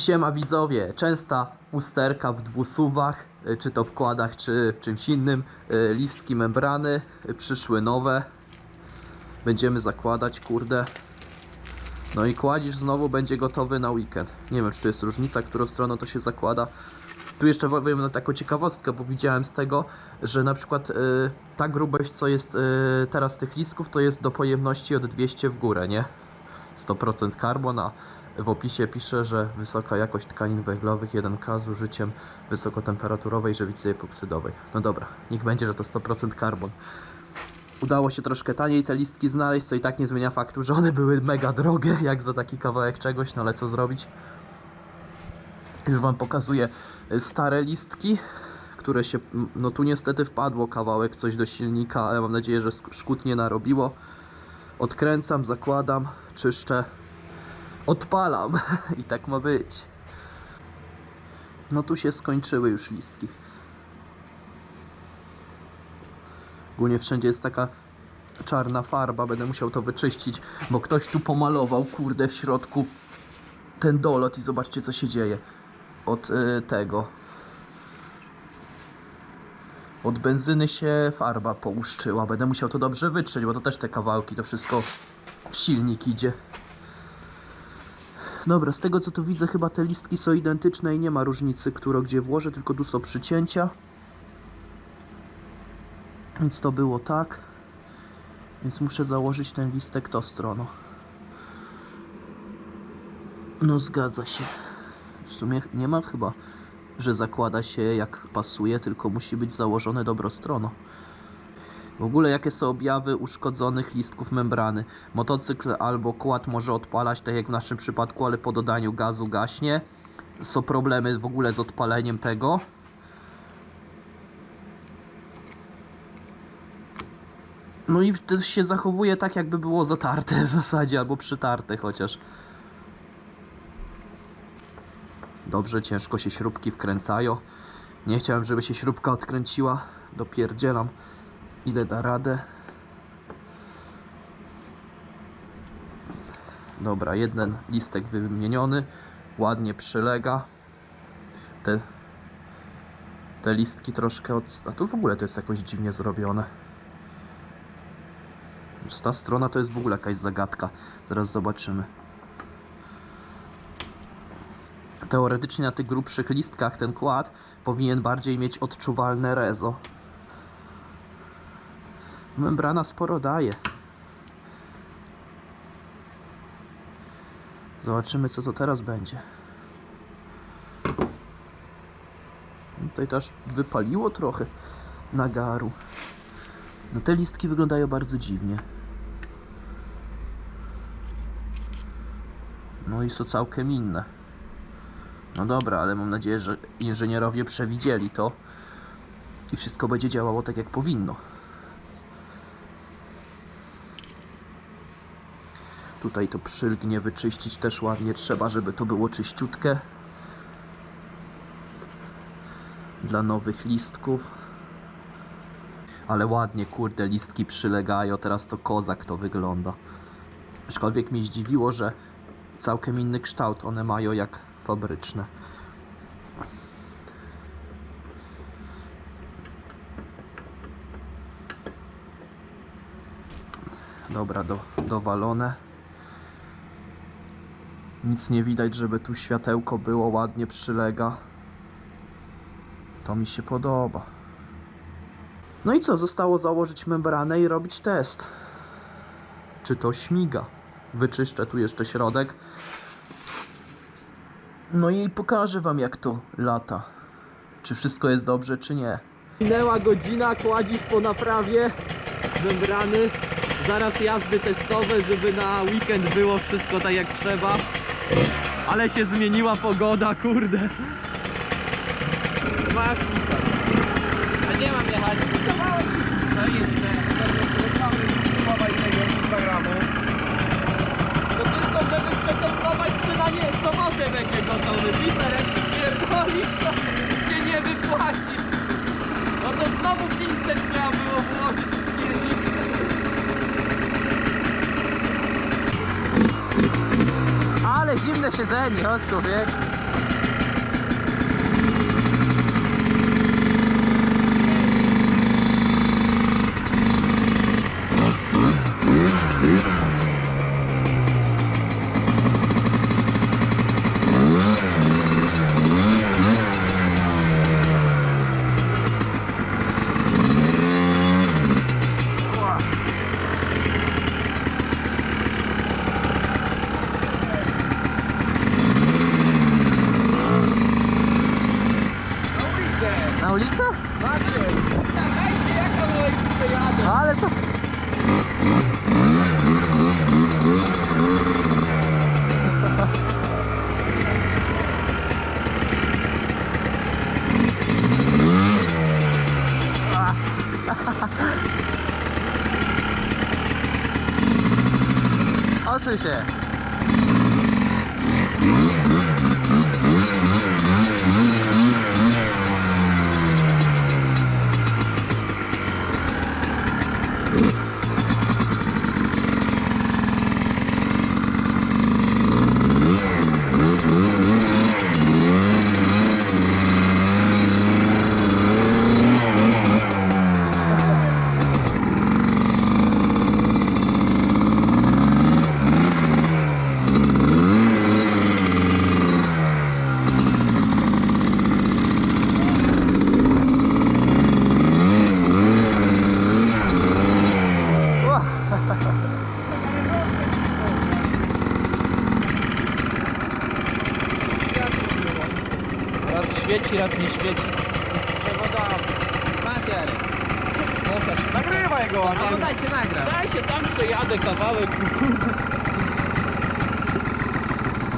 Siema widzowie, częsta usterka w dwusuwach, y, czy to w kładach, czy w czymś innym. Y, Listki membrany, y, przyszły nowe. Będziemy zakładać, kurde. No i kładzisz znowu będzie gotowy na weekend. Nie wiem, czy to jest różnica, którą stroną to się zakłada. Tu jeszcze powiem na taką ciekawostkę, bo widziałem z tego, że na przykład y, ta grubość, co jest y, teraz tych listków, to jest do pojemności od 200 w górę, nie? 100% karbon, a w opisie pisze, że wysoka jakość tkanin węglowych 1K z użyciem wysokotemperaturowej żywicy epoksydowej. No dobra, niech będzie, że to 100% karbon. Udało się troszkę taniej te listki znaleźć, co i tak nie zmienia faktu, że one były mega drogie, jak za taki kawałek czegoś, no ale co zrobić? Już wam pokazuję y, stare listki, które się, no tu niestety wpadło kawałek coś do silnika, ale mam nadzieję, że szkód nie narobiło. Odkręcam, zakładam, czyszczę, odpalam i tak ma być. No tu się skończyły już listki. Ogólnie wszędzie jest taka czarna farba, będę musiał to wyczyścić, bo ktoś tu pomalował, kurde, w środku ten dolot i zobaczcie co się dzieje od y, tego. Od benzyny się farba pouszczyła. Będę musiał to dobrze wytrzeć, bo to też te kawałki, to wszystko w silnik idzie. Dobra, z tego co tu widzę, chyba te listki są identyczne i nie ma różnicy, którą gdzie włożę, tylko tu są przycięcia. Więc to było tak. Więc muszę założyć ten listek tą stroną. No zgadza się. W sumie nie ma chyba, że zakłada się jak pasuje, tylko musi być założone dobrostrono. W ogóle jakie są objawy uszkodzonych listków membrany? Motocykl albo kład może odpalać, tak jak w naszym przypadku, ale po dodaniu gazu gaśnie. Są problemy w ogóle z odpaleniem tego. No i to się zachowuje tak, jakby było zatarte w zasadzie, albo przytarte chociaż. Dobrze, ciężko się śrubki wkręcają. Nie chciałem, żeby się śrubka odkręciła. Dopierdzielam. Ile da radę. Dobra, jeden listek wymieniony. Ładnie przylega. Te, te listki troszkę od... A tu w ogóle to jest jakoś dziwnie zrobione. Ta strona to jest w ogóle jakaś zagadka. Zaraz zobaczymy. Teoretycznie na tych grubszych listkach ten kład powinien bardziej mieć odczuwalne rezo. Membrana sporo daje. Zobaczymy co to teraz będzie. Tutaj też wypaliło trochę nagaru. No te listki wyglądają bardzo dziwnie. No i są całkiem inne. No dobra, ale mam nadzieję, że inżynierowie przewidzieli to i wszystko będzie działało tak jak powinno. Tutaj to przylgnie wyczyścić też ładnie trzeba, żeby to było czyściutkie. Dla nowych listków. Ale ładnie, kurde, listki przylegają. Teraz to kozak to wygląda. Aczkolwiek mnie zdziwiło, że całkiem inny kształt one mają jak fabryczne. Dobra, do, dowalone. Nic nie widać, żeby tu światełko było, ładnie przylega. To mi się podoba. No i co? Zostało założyć membranę i robić test. Czy to śmiga? Wyczyszczę tu jeszcze środek. No i pokażę wam jak to lata. Czy wszystko jest dobrze, czy nie. Minęła godzina, kładzisz po naprawie membrany. Zaraz jazdy testowe, żeby na weekend było wszystko tak jak trzeba. Ale się zmieniła pogoda, kurde. Masz pisać. A gdzie mam jechać? Kawałek pisze jeszcze. Tego Instagramu. To tylko żeby przetestować, czy na nie sobotę będzie gotowy. Ty pierdolisz, to się nie wypłacisz. No to znowu 500 trzeba było włożyć w silnik. Zimne siedzenie, o człowiek. Odsuń się. Ła. Raz świeci, raz nie świeci. Z przewodami. Macie. Nagrywaj go! No dajcie nagrać. Daj się tam przejadę kawałek.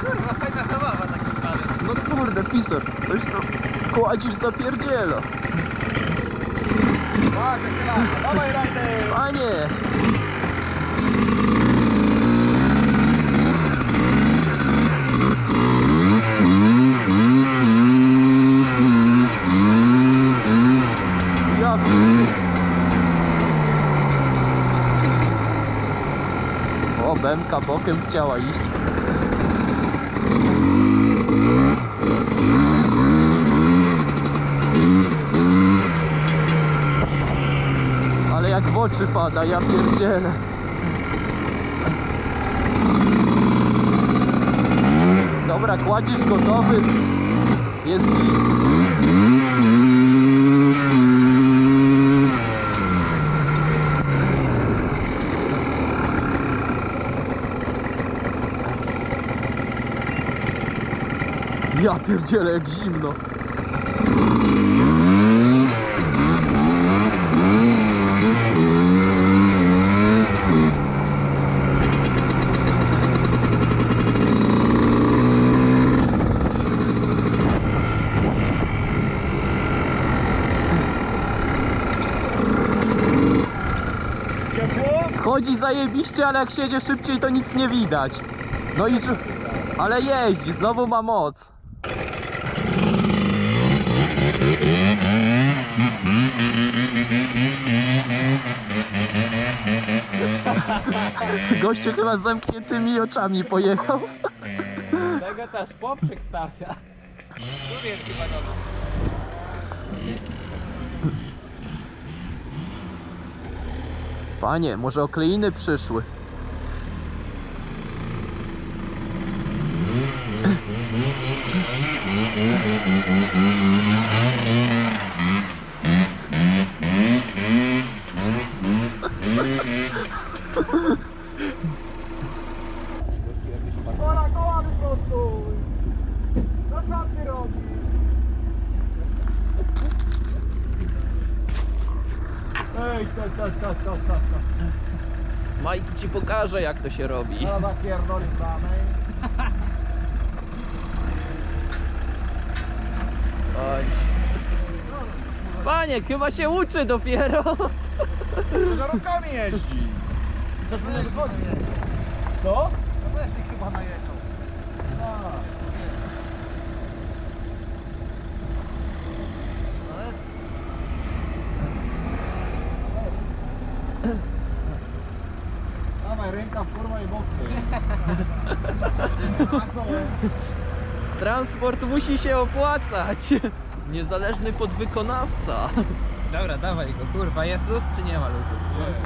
Kurwa, fajna zabawa taki kawałek. No kurde, pisor, coś to kładzisz zapierdzielo. Dawaj Rajder! Panie! Ja Bemka bokiem chciała iść. Ale jak w oczy pada, ja pierdzielę. Dobra, kładzisz gotowy. Jest. Ja pierdzielę, jak zimno. Chodzi zajebiście, ale jak siedzie szybciej to nic nie widać. No i Ale jeździ, znowu ma moc. Gościu chyba z zamkniętymi oczami pojechał. Tego też poprzek stawia. Tu chyba dobra. Panie, może okleiny przyszły. Kola, koła wyprostuj! No co ty robisz? Ej, tak, tak, tak, tak, tak, tak. Majki ci pokaże jak to się robi. No zapierdolił danej. Oj. Panie, chyba się uczy dopiero. Żarówkami jeździ. I coś mu nie wychodzi. Co? No weź chyba najechał. Ale Dawaj, ręka w kurwa i bokty. A co? Transport musi się opłacać. Niezależny podwykonawca. Dobra, dawaj go, kurwa, jest luz czy nie ma luzu?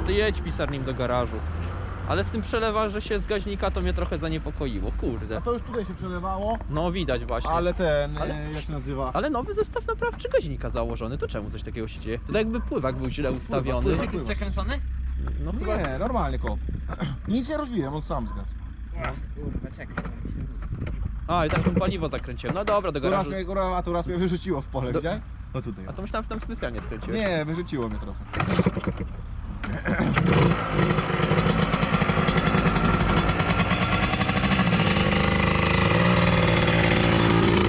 Ty jedź pisar nim do garażu. Ale z tym przelewa, że się z gaźnika to mnie trochę zaniepokoiło, kurde. A to już tutaj się przelewało, No widać właśnie. ale ten, Ale- e, jak się nazywa? Ale nowy zestaw naprawczy gaźnika założony, to czemu coś takiego się dzieje? To tak jakby pływak był źle ustawiony. pływak. Jest przekręcony? No chyba... Nie, normalnie kop. Nic nie rozbiłem, on sam zgasł. Kurwa, czekaj. A, i tak bym paliwo zakręciłem. No dobra, do Tu raz garażu. mnie, a tu raz mnie wyrzuciło w pole, Do- widziałeś? O tutaj. A to myślałem, że tam specjalnie skręciłeś. Nie, wyrzuciło mnie trochę.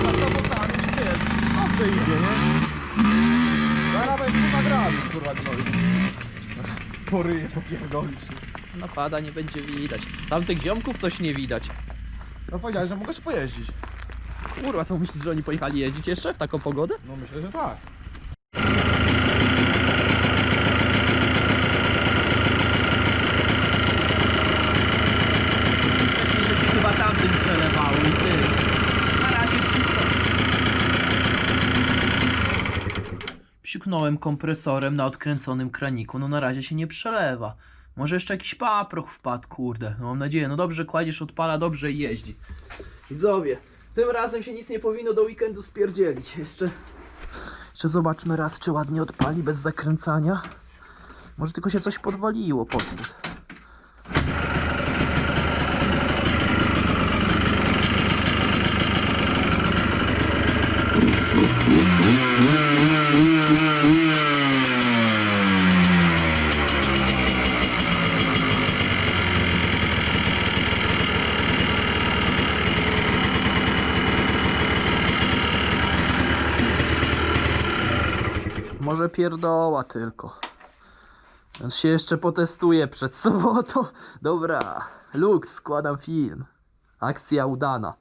A to bo tam, wiesz, dobrze idzie, nie? Zaraz będzie nagrany, kurwa, gnoju. Poryje, popierdolisz się. Napada nie będzie widać. Tamtych ziomków coś nie widać. No powiedziałeś, że mogę się pojeździć. Kurwa, to myślisz, że oni pojechali jeździć jeszcze w taką pogodę? No myślę, że tak. Wcześniej to się chyba tamtym przelewało i ty. Na razie. Psiknąłem kompresorem na odkręconym kraniku, no na razie się nie przelewa. Może jeszcze jakiś paproch wpadł, kurde. No mam nadzieję, no dobrze kładziesz, odpala, dobrze i jeździ. Widzowie, tym razem się nic nie powinno do weekendu spierdzielić. Jeszcze, jeszcze zobaczmy raz, czy ładnie odpali bez zakręcania. Może tylko się coś podwaliło podwód. Może pierdoła tylko. Więc się jeszcze potestuję przed sobotą. Dobra, Lux, składam film. Akcja udana.